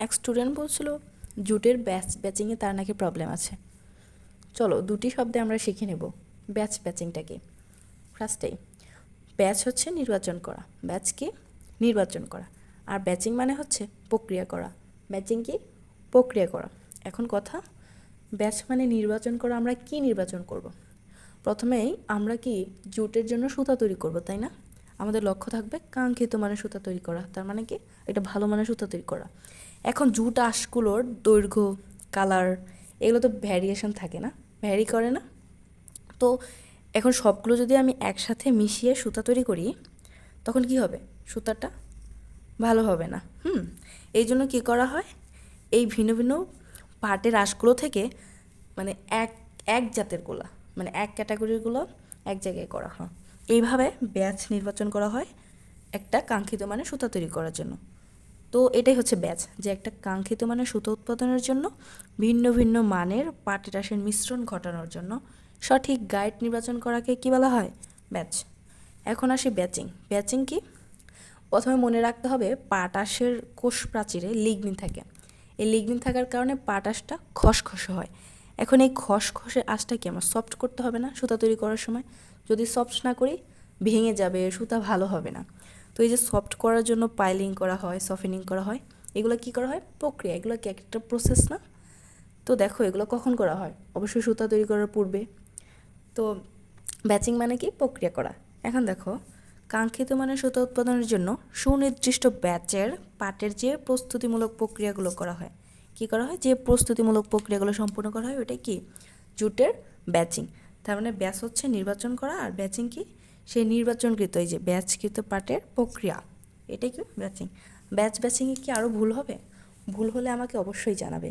এক স্টুডেন্ট বলছিল, জুটের ব্যাচ ব্যাচিংয়ে তার নাকি প্রবলেম আছে। চলো দুটি শব্দে আমরা শিখে নেব ব্যাচ ব্যাচিংটা কি ফার্স্টেই ব্যাচ হচ্ছে নির্বাচন করা। ব্যাচ কি? নির্বাচন করা। আর ব্যাচিং মানে হচ্ছে প্রক্রিয়া করা। ব্যাচিং কি? প্রক্রিয়া করা। এখন কথা ব্যাচ মানে নির্বাচন করা আমরা কি নির্বাচন করব। প্রথমেই আমরা কি জুটের জন্য সুতা তৈরি করব, তাই না? আমাদের লক্ষ্য থাকবে কাঙ্ক্ষিত মানের সুতা তৈরি করা। তার মানে কি? এটা ভালো মানের সুতা তৈরি করা। এখন জুট আঁশগুলোর দৈর্ঘ্য, কালার এগুলো তো ভ্যারিয়েশন থাকে না ভ্যারি করে না। তো এখন সবগুলো যদি আমি একসাথে মিশিয়ে সুতা তৈরি করি, তখন কি হবে? সুতাটা ভালো হবে না। হুম? এই জন্য কী করা হয়? এই ভিন্ন ভিন্ন পাটের আঁশগুলো থেকে মানে এক এক জাতের গোলা মানে এক ক্যাটাগরিগুলো এক জায়গায় করা হয়। এইভাবে ব্যাচ নির্বাচন করা হয়, একটা কাঙ্ক্ষিত মানে সুতা তৈরি করার জন্য। তো এটাই হচ্ছে ব্যাচ, যে একটা কাঙ্ক্ষিত মানে সুতো উৎপাদনের জন্য, ভিন্ন ভিন্ন মানের পাটের আঁশের মিশ্রণ ঘটানোর জন্য সঠিক গাইড নির্বাচন করাকে কী বলা হয়? ব্যাচ। এখন আসি ব্যাচিং। ব্যাচিং কি? প্রথমে মনে রাখতে হবে পাটাশের কোষ প্রাচীরে লিগনিন থাকে। এই লিগনিন থাকার কারণে পাটাশটা খসখসে হয়। এখন এই খসখসে আঁশটা কি আমার সফট করতে হবে না সুতা তৈরি করার সময়? যদি সফট না করি, ভেঙে যাবে, সুতা ভালো হবে না। তো এই যে সফট করার জন্য পাইলিং করা হয় সফেনিং করা হয়, এগুলো কি করা হয়? প্রক্রিয়া। এগুলো কি একটা প্রসেস না? তো দেখো, এগুলো কখন করা হয়? অবশ্যই সুতা তৈরি করার পূর্বে। তো ব্যাচিং মানে কি? প্রক্রিয়া করা। এখন দেখো, কাঙ্ক্ষিত মানের সুতা উৎপাদনের জন্য সুনির্দিষ্ট ব্যাচের পাটের যে প্রস্তুতিমূলক প্রক্রিয়াগুলো করা হয়। কি করা হয়? যে প্রস্তুতিমূলক প্রক্রিয়াগুলো সম্পূর্ণ করা হয় ওটাই কি? জুটের ব্যাচিং। তার মানে ব্যাচ হচ্ছে নির্বাচন করা আর ব্যাচিং কি? সেই নির্বাচনকৃত, এই যে ব্যাচকৃত পাটের প্রক্রিয়া। এটাই কি? ব্যাচিং। ব্যাচ ব্যাচিংয়ে কি আরও ভুল হবে? ভুল হলে আমাকে অবশ্যই জানাবে।